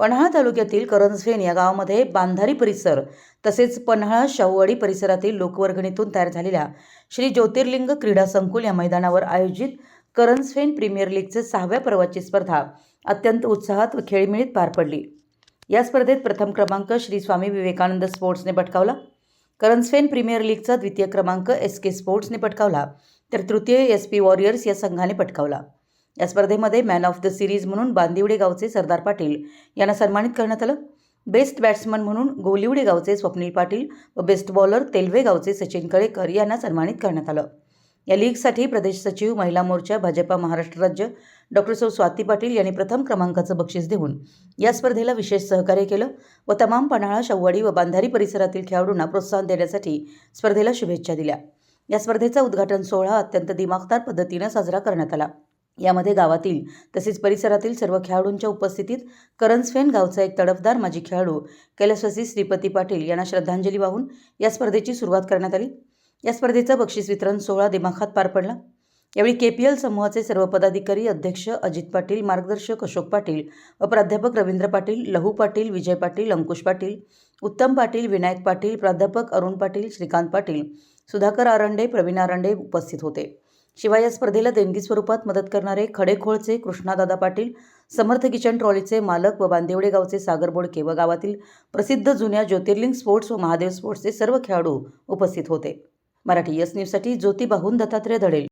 पन्हाळा तालुक्यातील करंजफेन या गावामध्ये बांधारी परिसर तसेच पन्हाळा शाहूवाडी परिसरातील लोकवर्गणीतून तयार झालेल्या श्री ज्योतिर्लिंग क्रीडा संकुल या मैदानावर आयोजित करंजफेन प्रीमियर लीगचे सहाव्या पर्वाची स्पर्धा अत्यंत उत्साहात व खेळीमिळीत पार पडली. या स्पर्धेत प्रथम क्रमांक श्री स्वामी विवेकानंद स्पोर्ट्सने पटकावला. करंजफेन प्रीमियर लीगचा द्वितीय क्रमांक एस के स्पोर्ट्सने पटकावला तर तृतीय एस पी वॉरियर्स या संघाने पटकावला. या स्पर्धेमध्ये मॅन ऑफ द सिरीज म्हणून बांदिवडे गावचे सरदार पाटील यांना सन्मानित करण्यात आलं. बेस्ट बॅट्समन म्हणून गोलिवडे गावचे स्वप्नील पाटील व बेस्ट बॉलर तेलवे गावचे सचिन कळेकर यांना सन्मानित करण्यात आलं. या लीगसाठी प्रदेश सचिव महिला मोर्चा भाजपा महाराष्ट्र राज्य डॉक्टर सौ स्वाती पाटील यांनी प्रथम क्रमांकाचं बक्षीस देऊन या स्पर्धेला विशेष सहकार्य केलं व तमाम पन्हाळा शव्वाडी व बांधारी परिसरातील खेळाडूंना प्रोत्साहन देण्यासाठी स्पर्धेला शुभेच्छा दिल्या. या स्पर्धेचा उद्घाटन सोहळा अत्यंत दिमागदार पद्धतीनं साजरा करण्यात आला. यामध्ये गावातील तसेच परिसरातील सर्व खेळाडूंच्या उपस्थितीत करंजफेन गावचा एक तडफदार माजी खेळाडू कैलासवासी श्रीपती पाटील यांना श्रद्धांजली वाहून या स्पर्धेची सुरुवात करण्यात आली. या स्पर्धेचा बक्षीस वितरण सोहळा दिमाखात पार पडला. यावेळी के पी एल समूहाचे सर्व पदाधिकारी अध्यक्ष अजित पाटील मार्गदर्शक अशोक पाटील व प्राध्यापक रवींद्र पाटील लहू पाटील विजय पाटील अंकुश पाटील उत्तम पाटील विनायक पाटील प्राध्यापक अरुण पाटील श्रीकांत पाटील सुधाकर आरंडे प्रवीण आरंडे उपस्थित होते. शिवाय या स्पर्धेला देणगी स्वरूपात मदत करणारे खडेखोळचे कृष्णादादा पाटील समर्थ किचन ट्रॉलीचे मालक व बांदेवडे गावचे सागर बोडके व गावातील प्रसिद्ध जुन्या ज्योतिर्लिंग स्पोर्ट्स व महादेव स्पोर्ट्सचे सर्व खेळाडू उपस्थित होते. मराठी यस न्यूजसाठी ज्योती बाहून दत्तात्रय धडेल